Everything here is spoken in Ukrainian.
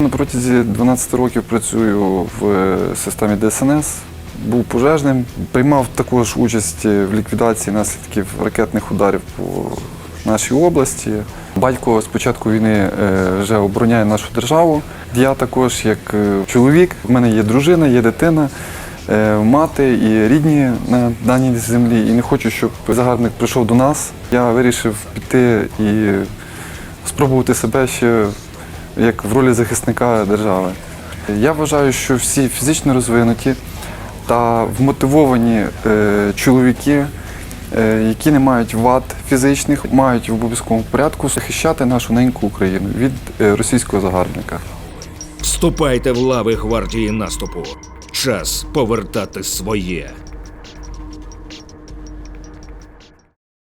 На протязі 12 років працюю в е, системі ДСНС. Був пожежним, приймав також участь в ліквідації наслідків ракетних ударів по нашій області. Батько з початку війни е, вже обороняє нашу державу. Я також, як е, чоловік, в мене є дружина, є дитина, мати і рідні на даній землі. І не хочу, щоб загарбник прийшов до нас. Я вирішив піти і спробувати себе ще як в ролі захисника держави. Я вважаю, що всі фізично розвинуті та вмотивовані е, чоловіки, е, які не мають вад фізичних, мають в обов'язковому порядку захищати нашу неньку Україну від е, російського загарбника. Вступайте в лави гвардії наступу. Час повертати своє.